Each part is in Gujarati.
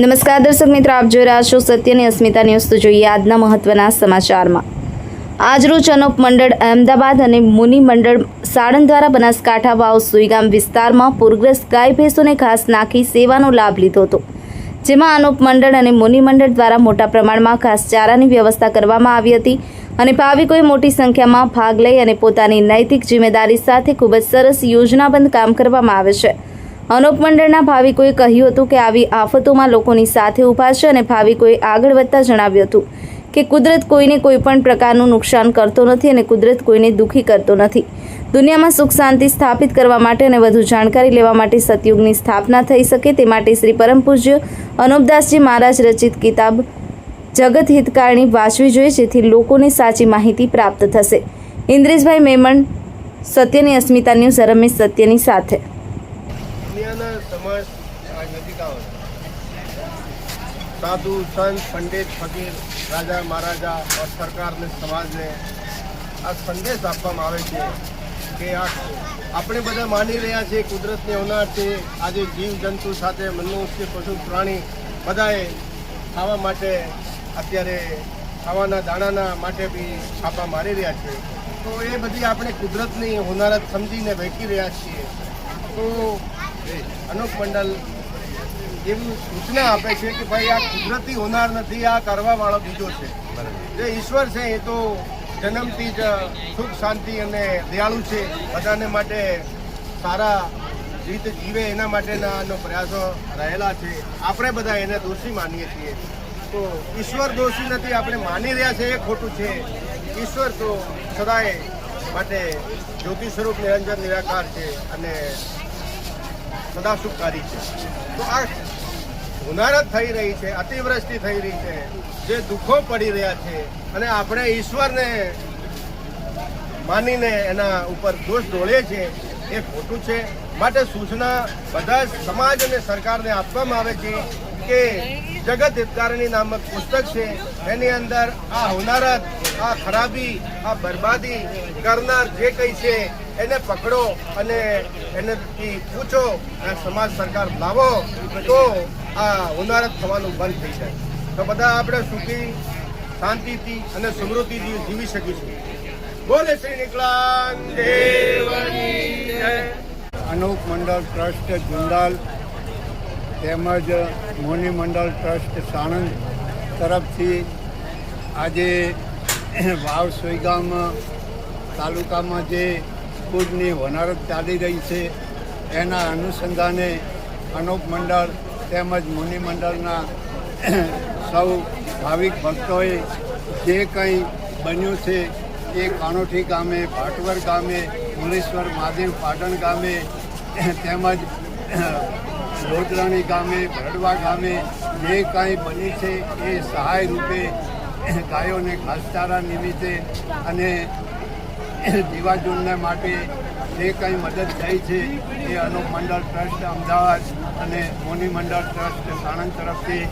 નમસ્કાર, દર્શક મિત્રો, આપ જોઈ રહ્યા છો સત્યની અસ્મિતા ન્યૂઝ. તો જોઈએ આજના મહત્વના સમાચારમાં. આજરોજ અનોપ મંડળ અહેમદાબાદ અને મુનિ મંડળ સાણંદ દ્વારા બનાસકાંઠા વાવ સુઈગામ વિસ્તારમાં પૂરગ્રસ્ત ગાય, ભેંસોને ઘાસ નાખી સેવાનો લાભ લીધો હતો. જેમાં અનોપ મંડળ અને મુનિ મંડળ દ્વારા મોટા પ્રમાણમાં ઘાસચારાની વ્યવસ્થા કરવામાં આવી હતી અને ભાવિકોએ મોટી સંખ્યામાં ભાગ લઈ અને પોતાની નૈતિક જિમ્મેદારી સાથે ખૂબ જ સરસ યોજનાબંધ કામ કરવામાં આવે છે. અનોપ મંડળના ભાવિકોએ કહ્યું હતું કે આવી આફતોમાં લોકોની સાથે ઊભા છે અને ભાવિકોએ આગળ વધતા જણાવ્યું હતું કે કુદરત કોઈને કોઈ પણ પ્રકારનું નુકસાન કરતો નથી અને કુદરત કોઈને દુઃખી કરતો નથી. દુનિયામાં સુખ શાંતિ સ્થાપિત કરવા માટે અને વધુ જાણકારી લેવા માટે સતયુગની સ્થાપના થઈ શકે તે માટે શ્રી પરમ પૂજ્ય અનુપદાસજી મહારાજ રચિત કિતાબ જગત હિતકારણી વાંચવી જોઈએ, જેથી લોકોને સાચી માહિતી પ્રાપ્ત થશે. ઇન્દ્રેશભાઈ મેમણ, સત્યની અસ્મિતા ન્યૂઝ રમેશ સત્યની સાથે. દુનિયાના સમાજ નજીક આવે સાધુ, સંત, પંડિત, ફકીર, રાજા, મહારાજા સરકારને સમાજને આ સંદેશ આપવામાં આવે છે કે આ આપણે બધા માની રહ્યા છીએ કુદરતની હોનાર છે આજે જીવ જંતુ સાથે મનુષ્ય, પશુ, પ્રાણી બધાએ ખાવા માટે અત્યારે ખાવાના, દાણાના માટે બી છાપા મારી રહ્યા છે. તો એ બધી આપણે કુદરતની હોનારત સમજીને વહેંચી રહ્યા છીએ. તો અનુપ મંડલ એવી સૂચના આપે છે કે ભાઈ આ કુદરતી હોનાર નથી, આ કરવા વાળો બીજો છે. જે ઈશ્વર છે એ તો જન્મથી જ સુખ, શાંતિ અને દયાળુ છે. બધાને માટે સારા રીતે જીવે એના માટેના પ્રયાસો રહેલા છે. આપણે બધા એને દોષી માનીએ છીએ. તો ઈશ્વર દોષી નથી, આપણે માની રહ્યા છે એ ખોટું છે. ઈશ્વર તો સદાય માટે જ્યોતિ સ્વરૂપ નિરંજન નિરાકાર છે અને સદા સુખકારી છે. તો આ હોનારત થઈ રહી છે, અતિવૃષ્ટિ થઈ રહી છે, જે દુઃખો પડી રહ્યા છે અને આપણે ઈશ્વરને માનીને એના ઉપર દોષ ઢોળીએ છે, એ ખોટું છે. માટે સૂચના બધા સમાજ અને સરકારને આપવામાં આવે છે કે જગત હિતકારની નામક પુસ્તક છે, એની અંદર આ હોનારત આ ખરાબી, આ બરબાદી કરનાર જે કંઈ છે એને પકડો અને એનેથી પૂછો અને સમાજ સરકાર લાવો, તો આ હોનારત થવાનું બંધ થઈ જાય. તો બધા આપણે સુખી, શાંતિથી અને સમૃદ્ધિથી જીવી શકીશું. બોલે શ્રી દેવની અનુપ મંડળ ટ્રસ્ટ જુંડાલ તેમજ મોની ટ્રસ્ટ સાણંદ તરફથી આજે વાવ સોઈગામ તાલુકામાં જે પૂજની હોનારત ચાલી રહી છે. એના અનુસંધાને અનુપ મંડળ તેમજ મુનિ મંડળના સૌ ભાવિક ભક્તોએ જે કંઈ બન્યું છે એ કાણોઠી ગામે, ભાટવર ગામે મુલેશ્વર મહાદેવ પાટણ ગામે, તેમજ લોટરાણી ગામે, ભરડવા ગામે જે કાંઈ બની છે એ સહાય રૂપે ગાયોને ઘાસચારા નિમિત્તે અને જીવાજૂનને માટે જે કંઈ મદદ થઈ છે એ અનુપ મંડળ ટ્રસ્ટ અમદાવાદ અને મોની ટ્રસ્ટ સાણંદ તરફથી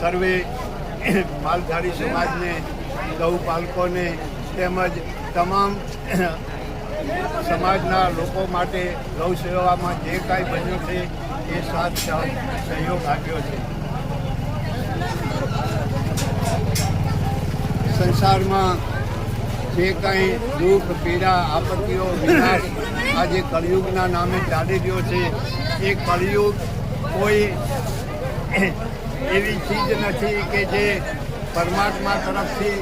સર્વે માલધારી સમાજને ગૌપાલકોને તેમજ તમામ સમાજના લોકો માટે ગૌ સેવામાં જે કાંઈ બન્યું છે એ સાથ સહયોગ આપ્યો છે. સંસારમાં જે કંઈ દુઃખ, પીડા, આપત્તિઓ, વિનાશ આ જે કળિયુગના નામે ચાલી રહ્યો છે, એ કળિયુગ કોઈ એવી ચીજ નથી કે જે પરમાત્મા તરફથી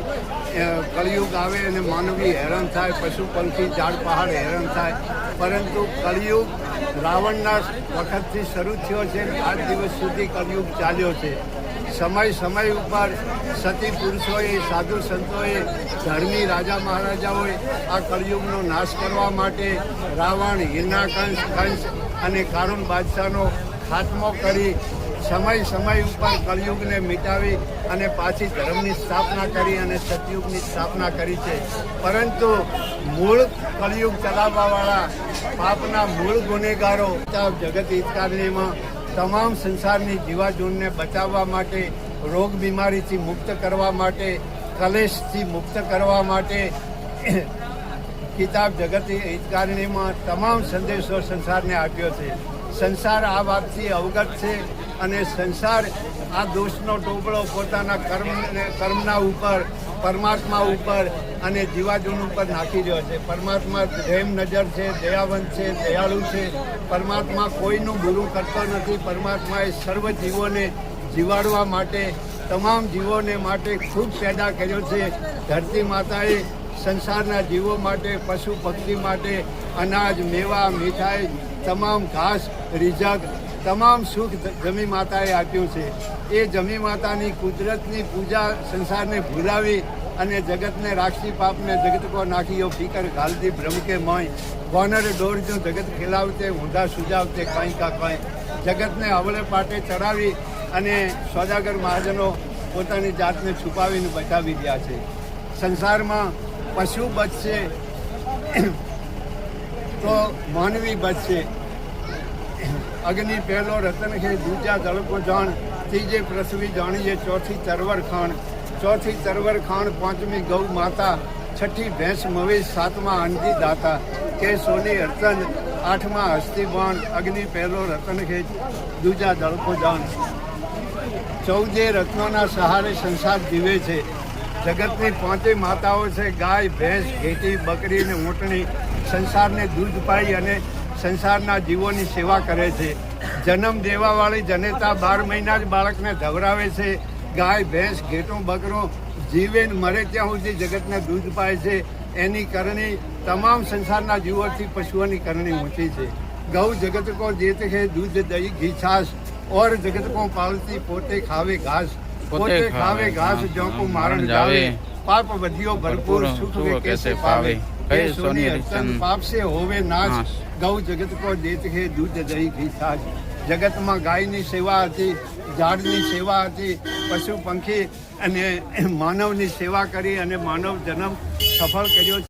કળિયુગ આવે અને માનવી હેરાન થાય, પશુ પંખી, ઝાડ, પહાડ હેરાન થાય. પરંતુ કળિયુગ રાવણના વખતથી શરૂ થયો છે આઠ દિવસ સુધી કલયુગ ચાલ્યો છે. સમય સમય ઉપર સતી પુરુષોએ, સાધુ સંતોએ, ધર્મી રાજા મહારાજાઓએ આ કળિયુગનો નાશ કરવા માટે રાવણ હિરણાકંશ કંસ અને કારુણ બાદશાહનો ખાત્મો કરી સમય સમય ઉપર કળિયુગને મિટાવી અને પાછી ધર્મની સ્થાપના કરી અને સતયુગની સ્થાપના કરી છે. પરંતુ મૂળ કળિયુગ ચલાવવાવાળા પાપના મૂળ ગુનેગારો જગત હિતકારણીમાં તમામ સંસારની જીવાજૂનને બચાવવા માટે, રોગ બીમારીથી મુક્ત કરવા માટે, કલેશથી મુક્ત કરવા માટે કિતાબ જગત હિતકારણીમાં તમામ સંદેશો સંસારને આપ્યો છે. સંસાર આ વાતથી અવગત છે અને સંસાર આ દોષનો ટોપલો પોતાના કર્મ કર્મના ઉપર, પરમાત્મા ઉપર અને જીવાજુન ઉપર નાખી રહ્યો છે. પરમાત્મા પ્રેમ નજર છે, દયાવંત છે, દયાળુ છે. પરમાત્મા કોઈનું બુરું કરતો નથી. પરમાત્માએ સર્વ જીવોને જીવાડવા માટે, તમામ જીવોને માટે ખૂબ પેદા કર્યો છે. ધરતી માતાએ સંસારના જીવો માટે, પશુ પક્ષી માટે અનાજ, મેવા, મીઠાઈ, તમામ ઘાસ, રીઝક તમામ સુખ જમી માતાએ આપ્યું છે. એ જમી માતાની કુદરતની પૂજા સંસારને ભૂલાવી અને જગતને રાક્ષી પાપને જગત કો નાખીઓ ફિકર ઘાલતી ભ્રમ કે મય. કોનર ડોર જો જગત ખેલાવતે, ઊંધા સુજાવતે, કંઈ કા કંઈ. જગતને અવળે પાટે ચડાવી અને સોદાગર મહાજનો પોતાની જાતને છુપાવીને બચાવી રહ્યા છે. સંસારમાં પશુ બચશે, તો માનવી બચશે. અગ્નિ પહેલો રતન છે દૂજા દળકો જાણ, ત્રીજે પૃથ્વી જાણીએ ચોથી તરવર ખાણ. ચોથી તરવર ખાણ, પાંચમી ગૌ માતા, છઠ્ઠી ભેંસ મવી, સાતમા અંડી દાતા. કે સોની અર્ચન, આઠમા હસ્તી અગ્નિ પહેલો રતન ખેચ દૂજા દળકો જાણ. ચૌદે રત્નોના સહારે સંસાર જીવે છે. જગતની પાંચે માતાઓ છે, ગાય, ભેંસ, ઘેટી, બકરી અને ઊંટણી. સંસારને દૂધ પાઈ અને સંસારના જીવોની સેવા કરે છે. જન્મ દેવાવાળી જનેતા બાર મહિના જ બાળકને ધવરાવે છે. ગાય ભેંસ ઘેટો બકરો જીવે મરે ત્યાં સુધી જગતને દૂધ પાય છે. એની કરણી તમામ સંસારના જીવોથી પશુઓની કરણી ઊંચી છે. ગૌ જગત કો દેત હે દૂધ દહીં ઘી છાસ ઓર જગત કો પાલતી પોતે ખાવે ઘાસ. પોતે ખાવે ઘાસ જો કો મારણ જાવે. પાપ વધ્યો ભરપૂર સુખ વે કેસે પાવે. હોવે નાશ. ગૌ જગત કો દેત હે દૂધ દહીં ઘી છાશ જગતમાં ગાયની સેવા હતી ઝાડની સેવા હતી પશુ પંખી અને માનવની સેવા કરી અને માનવ જન્મ સફળ કર્યો